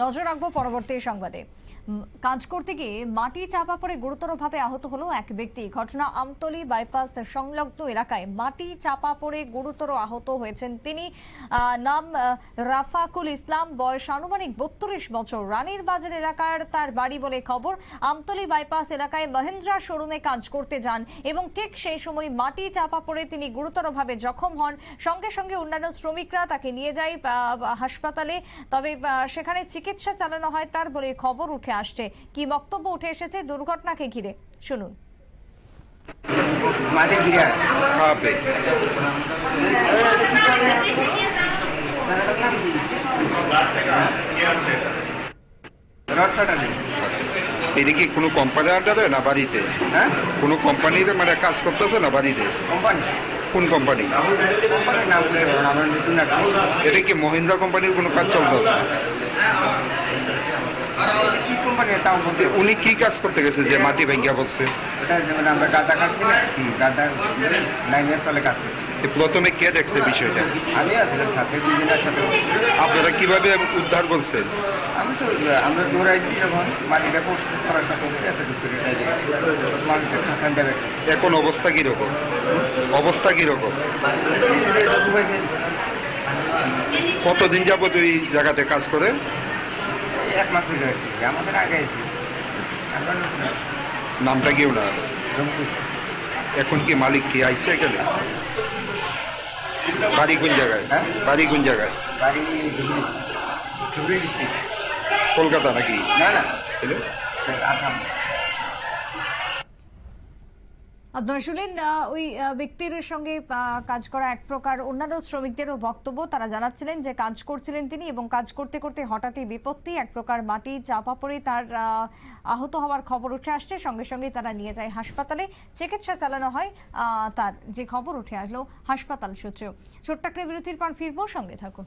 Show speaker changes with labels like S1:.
S1: নজর রাখব পরবর্তী সংবাদে। কাজ করতে গিয়ে মাটি চাপা পড়ে গুরুতরভাবে আহত হলো এক ব্যক্তি। ঘটনা আমতলী বাইপাস সংলগ্ন এলাকায় মাটি চাপা পড়ে গুরুতর আহত হয়েছেন তিনি। নাম রাফাকুল ইসলাম। বয়স আনুমানিক বত্রিশ বছর। রানীর বাজার এলাকার তার বাড়ি বলে খবর। আমতলী বাইপাস এলাকায় মহেন্দ্রা শোরুমে কাজ করতে যান এবং ঠিক সেই সময় মাটি চাপা পড়ে তিনি গুরুতরভাবে জখম হন। সঙ্গে সঙ্গে অন্যান্য শ্রমিকরা তাকে নিয়ে যায় হাসপাতালে। তবে সেখানে চিকিৎসা চিকিৎসা চালানো হয় তার বলে খবর উঠে আসছে। কি বক্তব্য উঠে এসেছে দুর্ঘটনাকে ঘিরে? শুনুন।
S2: এদিকে কোনো কোম্পানি না বাড়িতে?
S3: হ্যাঁ?
S2: কোনো কোম্পানিতে মানে কাজ করতেছে না বাড়িতে?
S3: কোম্পানি
S2: কোন কোম্পানি এটা কি মহিন্দ্রা কোম্পানির কোনো কাজ চলতেছে? উনি কি কাজ করতে গেছে যে মাটি ভেঙ্গা বলছে?
S3: আমরা
S2: প্রথমে কে দেখছে বিষয়টা? আপনারা কীভাবে উদ্ধার করছেন
S3: আমি তো আমরা দৌড়াইছি
S2: এখন অবস্থা কীরকম? অবস্থা কীরকম? কতদিন যাবত ওই জায়গাতে কাজ করে?
S3: হয়ে আমাদের আগে এসেছি।
S2: নামটা কি ওনার? এখন কি মালিক কি আইসে এখানে? বাড়ি কোন জায়গায়?
S3: হ্যাঁ?
S2: বাড়ি কোন জায়গায়?
S3: বাড়ি
S2: কলকাতা নাকি?
S3: না না। আসাম।
S1: আপনারা শুনলেন ওই ব্যক্তির সঙ্গে কাজ করা এক প্রকার অন্যান্য শ্রমিকদেরও বক্তব্য তারা জানাচ্ছিলেন যে কাজ করছিলেন তিনি এবং কাজ করতে করতে হঠাৎই বিপত্তি, এক প্রকার মাটি চাপা পড়ে তার আহত হওয়ার খবর উঠে আসছে। সঙ্গে সঙ্গে তারা নিয়ে যায় হাসপাতালে। চিকিৎসা চালানো হয় তার যে খবর উঠে আসলো হাসপাতাল সূত্রেও। ছোট্ট একটা বিরতির পর ফিরবো, সঙ্গে থাকুন।